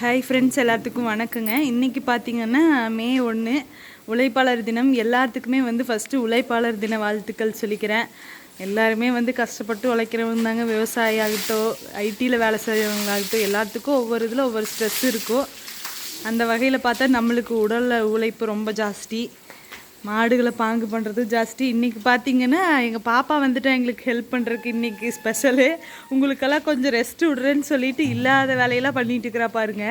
Hi friends எல்லாத்துக்கும் வணக்கங்க. இன்றைக்கி பார்த்தீங்கன்னா மே ஒன்று உழைப்பாளர் தினம். எல்லாத்துக்குமே வந்து ஃபஸ்ட்டு உழைப்பாளர் தின வாழ்த்துக்கள் சொல்லிக்கிறேன். எல்லாருமே வந்து கஷ்டப்பட்டு உழைக்கிறவங்க தாங்க. விவசாயி ஆகட்டும் ஐடியில் வேலை செய்கிறவங்களாகட்டும் எல்லாத்துக்கும் ஒவ்வொரு இதில் ஒவ்வொரு ஸ்ட்ரெஸ் இருக்கும். அந்த வகையில் பார்த்தா நம்மளுக்கு உடலில் உழைப்பு ரொம்ப ஜாஸ்தி. மாடுகளை பாங்கு பண்ணுறது ஜாஸ்தி இன்றைக்கி பார்த்தீங்கன்னா எங்கள் பாப்பா வந்துட்டு எங்களுக்கு ஹெல்ப் பண்ணுறதுக்கு இன்றைக்கி ஸ்பெஷலு உங்களுக்கெல்லாம் கொஞ்சம் ரெஸ்ட் விடுறேன்னு சொல்லிட்டு இல்லாத வேலையெல்லாம் பண்ணிகிட்டு இருக்கிறா பாருங்க.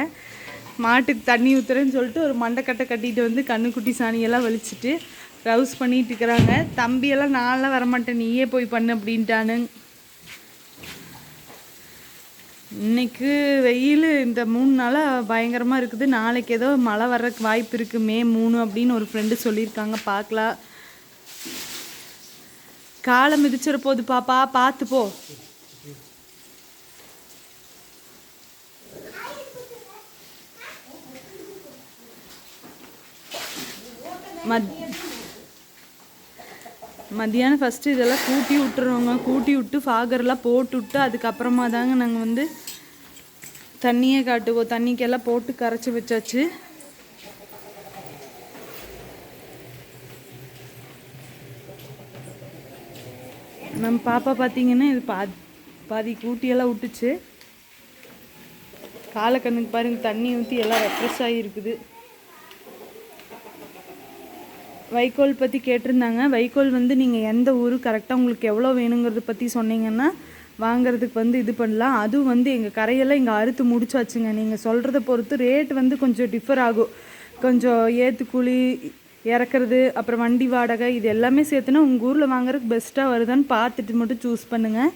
மாட்டுக்கு தண்ணி ஊற்றுறேன்னு சொல்லிட்டு ஒரு மண்டைக்கட்டை கட்டிட்டு வந்து கண்ணுக்குட்டி சாணியெல்லாம் வலிச்சிட்டு ரவுஸ் பண்ணிகிட்டு இருக்கிறாங்க. தம்பியெல்லாம் நான்லாம் வரமாட்டேன். நீயே போய் பண்ணு அப்படின்ட்டானுங்க. இன்னைக்கு வெயில் இந்த மூணு நாளாக பயங்கரமாக இருக்குது. நாளைக்கு ஏதோ மழை வர்றதுக்கு வாய்ப்பு இருக்குது மே மூணு அப்படின்னு ஒரு ஃப்ரெண்டு சொல்லியிருக்காங்க. பார்க்கலாம். காலை மிதிச்சிட போகுது பாப்பா பார்த்து போ. மத் மத்தியானம் ஃபஸ்ட்டு இதெல்லாம் கூட்டி விட்டுருவோங்க. கூட்டி விட்டு ஃபாகர்லாம் போட்டு விட்டு அதுக்கப்புறமா தாங்க நாங்கள் வந்து தண்ணியே காட்டுவோம். தண்ணிக்கெல்லாம் போட்டு கரைச்சி வச்சாச்சு. நம்ம பாப்பா பார்த்தீங்கன்னா இது பா பாதி கூட்டியெல்லாம் விட்டுச்சு. காலை கண்ணுக்கு பாருங்க தண்ணி ஊற்றி எல்லாம் ரெஃப்ரெஷ் ஆகிருக்குது வைக்கோல் பற்றி கேட்டிருந்தாங்க. வைக்கோல் வந்து நீங்கள் எந்த ஊர் கரெக்டாக உங்களுக்கு எவ்வளோ வேணுங்கிறத பற்றி சொன்னீங்கன்னா வாங்குறதுக்கு வந்து இது பண்ணலாம். அதுவும் வந்து எங்கள் கரையெல்லாம் இங்கே அறுத்து முடிச்சாச்சுங்க. நீங்கள் சொல்கிறத பொறுத்து ரேட் வந்து கொஞ்சம் டிஃபர் ஆகும். கொஞ்சம் ஏற்றுக்கூலி இறக்குறது அப்புறம் வண்டி வாடகை இது எல்லாமே சேர்த்துனா உங்கள் ஊரில் வாங்குறதுக்கு பெஸ்ட்டாக வருதான்னு பார்த்துட்டு மட்டும் சூஸ் பண்ணுங்கள்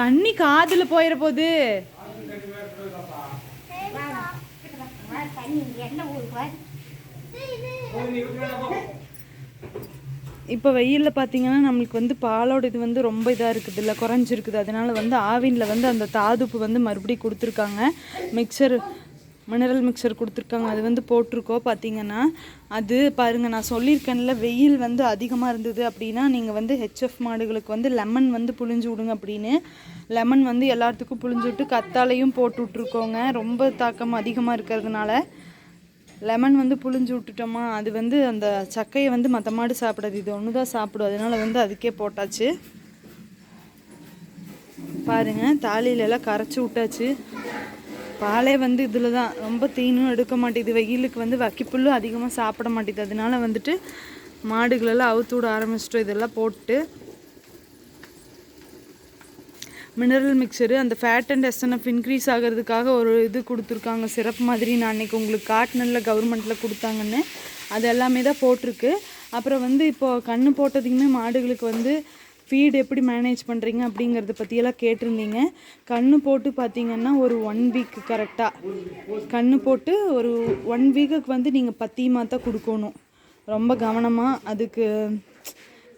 தண்ணி காதில் போயிட போகுது இப்போ வெயிலில் பார்த்தீங்கன்னா நம்மளுக்கு வந்து பாலோட இது வந்து ரொம்ப இதாக இருக்குது இல்லை குறைஞ்சிருக்குது. அதனால வந்து ஆவினில் வந்து அந்த தாதுப்பு வந்து மறுபடியும் கொடுத்துருக்காங்க. மிக்சர் மினரல் மிக்சர் கொடுத்துருக்காங்க. அது வந்து போட்டிருக்கோம் பார்த்தீங்கன்னா. அது பாருங்கள் நான் சொல்லியிருக்கேன்ல வெயில் வந்து அதிகமாக இருந்தது அப்படின்னா நீங்கள் வந்து ஹெச்எஃப் மாடுகளுக்கு வந்து லெமன் வந்து புழிஞ்சு விடுங்க அப்படின்னு. லெமன் வந்து எல்லாத்துக்கும் புழிஞ்சு விட்டு கத்தாலையும் போட்டு விட்ருக்கோங்க ரொம்ப தாக்கம் அதிகமாக இருக்கிறதுனால. லெமன் வந்து புழிஞ்சு விட்டுட்டோமா அது வந்து அந்த சக்கையை வந்து மற்ற மாடு சாப்பிடாது. இது ஒன்று தான் சாப்பிடும். அதனால வந்து அதுக்கே போட்டாச்சு. பாருங்கள் தாலியில கரைச்சி விட்டாச்சு. பாலே வந்து இதில் தான் ரொம்ப தீனும் எடுக்க மாட்டேங்குது. வெயிலுக்கு வந்து வக்கிப்புல்லும் அதிகமாக சாப்பிட மாட்டேங்குது. அதனால வந்துட்டு மாடுகளெல்லாம் அவுத்து விட ஆரம்பிச்சிட்டோம். இதெல்லாம் போட்டு மினரல் மிக்சரு அந்த ஃபேட் அண்ட் எஸ்என்எஃப் இன்க்ரீஸ் ஆகிறதுக்காக ஒரு இது கொடுத்துருக்காங்க. சிறப்பு மாதிரி நான் அன்றைக்கி உங்களுக்கு காட்டினில் கவர்மெண்ட்டில் கொடுத்தாங்கன்னு. அது எல்லாமே தான் போட்டிருக்கு. அப்புறம் வந்து இப்போது கன்று போட்டதுக்குமே மாடுகளுக்கு வந்து ஃபீடு எப்படி மேனேஜ் பண்ணுறீங்க அப்படிங்கிறத பற்றியெல்லாம் கேட்டிருந்தீங்க. கன்று போட்டு பார்த்தீங்கன்னா ஒரு ஒன் வீக் கரெக்டாக கன்று போட்டு ஒரு ஒன் வீக்குக்கு வந்து நீங்கள் பத்தியமாக தான் கொடுக்கணும். ரொம்ப கவனமாக அதுக்கு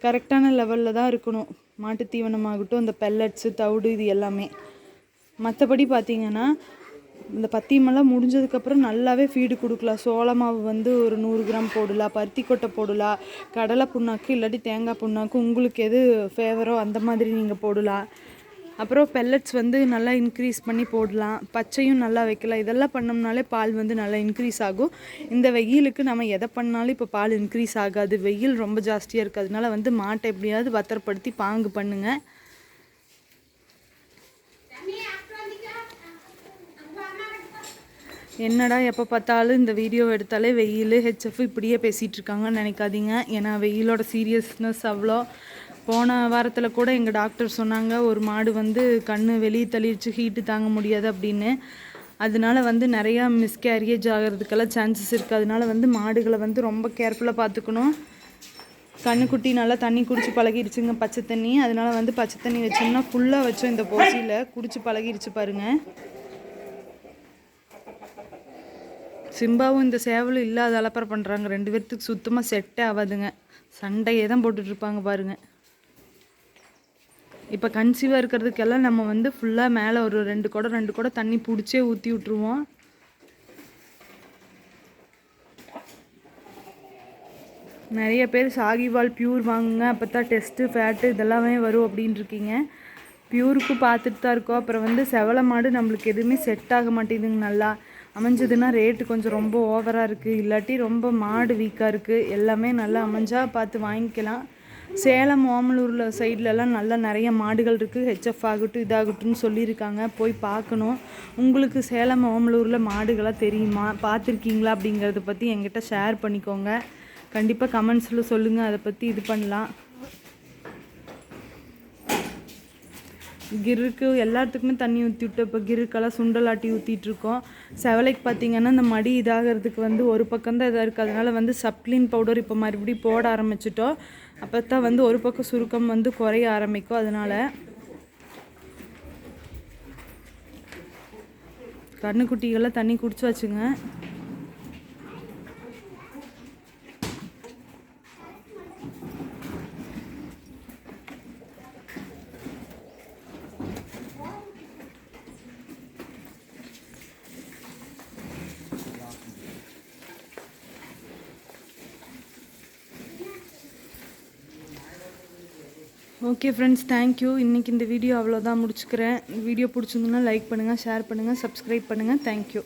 கரெக்டான லெவலில் தான் இருக்கணும். மாட்டு தீவனமாகட்டும் இந்த பெல்லட்ஸு தவிடு இது எல்லாமே. மற்றபடி பார்த்தீங்கன்னா இந்த பத்தியமெல்லாம் முடிஞ்சதுக்கப்புறம் நல்லாவே ஃபீடு கொடுக்கலாம். சோள மாவு வந்து ஒரு நூறு கிராம் போடலாம் பருத்தி கொட்டை போடலாம் கடலை புண்ணாக்கு இல்லாட்டி தேங்காய் புண்ணாக்கு உங்களுக்கு எது ஃபேவரோ அந்த மாதிரி நீங்கள் போடலாம். அப்புறம் பெல்லட்ஸ் வந்து நல்லா இன்க்ரீஸ் பண்ணி போடலாம். பச்சையும் நல்லா வைக்கலாம். இதெல்லாம் பண்ணோம்னாலே பால் வந்து நல்லா இன்க்ரீஸ் ஆகும். இந்த வெயிலுக்கு நம்ம எதை பண்ணாலும் இப்போ பால் இன்க்ரீஸ் ஆகாது. வெயில் ரொம்ப ஜாஸ்தியாக இருக்குது அதனால வந்து மாட்டை எப்படியாவது பத்திரப்படுத்தி பாங்கு பண்ணுங்கள் என்னடா எப்போ பார்த்தாலும் இந்த வீடியோ எடுத்தாலே வெயில் ஹெச்எஃப் இப்படியே பேசிகிட்டு இருக்காங்கன்னு நினைக்காதீங்க. ஏன்னா வெயிலோட சீரியஸ்னஸ் அவ்வளோ. போன வாரத்தில் கூட எங்கள் டாக்டர் சொன்னாங்க ஒரு மாடு வந்து கண் வெளியே தள்ளிடுச்சு ஹீட்டு தாங்க முடியாது அப்படின்னு. அதனால வந்து நிறையா மிஸ்கேரியேஜ் ஆகிறதுக்கெல்லாம் சான்சஸ் இருக்குது அதனால வந்து மாடுகளை வந்து ரொம்ப கேர்ஃபுல்லாக பார்த்துக்கணும். கண்ணுக்குட்டி நல்லா தண்ணி குடிச்சு பழகிருச்சுங்க பச்சை தண்ணி. அதனால வந்து பச்சை தண்ணி வச்சோம்னா ஃபுல்லாக வச்சோம் இந்த போசியில். குடிச்சு பழகிருச்சு பாருங்கள் சிம்பாவும் இந்த சேவலும் இல்லாத அலப்பறை பண்ணுறாங்க ரெண்டு பேர்த்துக்கு சுத்தமாக செட்டே ஆகாதுங்க. சண்டையே தான் போட்டுட்ருப்பாங்க பாருங்கள் இப்போ கன்சீவாக இருக்கிறதுக்கெல்லாம் நம்ம வந்து ஃபுல்லாக மேலே ஒரு ரெண்டு குடம் ரெண்டு குடம் தண்ணி பிடிச்சே ஊற்றி விட்ருவோம் நிறைய பேர் சாகிவால் பியூர் வாங்குங்க அப்போ தான் டெஸ்ட்டு ஃபேட்டு இதெல்லாமே வரும் அப்படின்னு இருக்கீங்க பார்த்துட்டு தான் இருக்கோம். அப்புறம் வந்து செவலை மாடு நம்மளுக்கு எதுவுமே செட் ஆக மாட்டேங்குதுங்க நல்லா. அமைஞ்சதுன்னா ரேட்டு கொஞ்சம் ரொம்ப ஓவராக இருக்குது இல்லாட்டி ரொம்ப மாடு வீக்காக இருக்குது எல்லாமே நல்லா அமைஞ்சால் பார்த்து வாங்கிக்கலாம். சேலம் ஓமலூரில் சைட்லலாம் நல்லா நிறைய மாடுகள் இருக்குது ஹெச்எஃப் ஆகட்டும் இதாகட்டும்னு சொல்லியிருக்காங்க. போய் பார்க்கணும். உங்களுக்கு சேலம் ஓமலூரில் மாடுகளாக தெரியுமா? பார்த்துருக்கீங்களா அப்படிங்கிறத பற்றி என்கிட்ட ஷேர் பண்ணிக்கோங்க. கண்டிப்பாக கமெண்ட்ஸில் சொல்லுங்கள் அதை பற்றி இது பண்ணலாம். கிருக்கு எல்லாத்துக்குமே தண்ணி ஊற்றி விட்டு இப்போ கிருக்கெல்லாம் சுண்டலாட்டி ஊற்றிட்டுருக்கோம் செவலைக்கு பார்த்திங்கன்னா இந்த மடி இதாகிறதுக்கு வந்து ஒரு பக்கம் தான் இதாக இருக்குது அதனால் வந்து சப்ளின் பவுடர் இப்போ மறுபடியும் போட ஆரம்பிச்சிட்டோம். அப்போ தான் வந்து ஒரு பக்கம் சுருக்கம் வந்து குறைய ஆரம்பிக்கும். அதனால கண்ணுக்குட்டிகள்லாம் தண்ணி குடிச்சு வச்சுங்க ஓகே ஃப்ரெண்ட்ஸ் தேங்க்யூ இன்றைக்கி இந்த வீடியோ அவ்வளோதான் முடிச்சுக்கிறேன். வீடியோ பிடிச்சிருந்துன்னா லைக் பண்ணுங்கள் ஷேர் பண்ணுங்கள் சப்ஸ்கிரைப் பண்ணுங்கள் தேங்க்யூ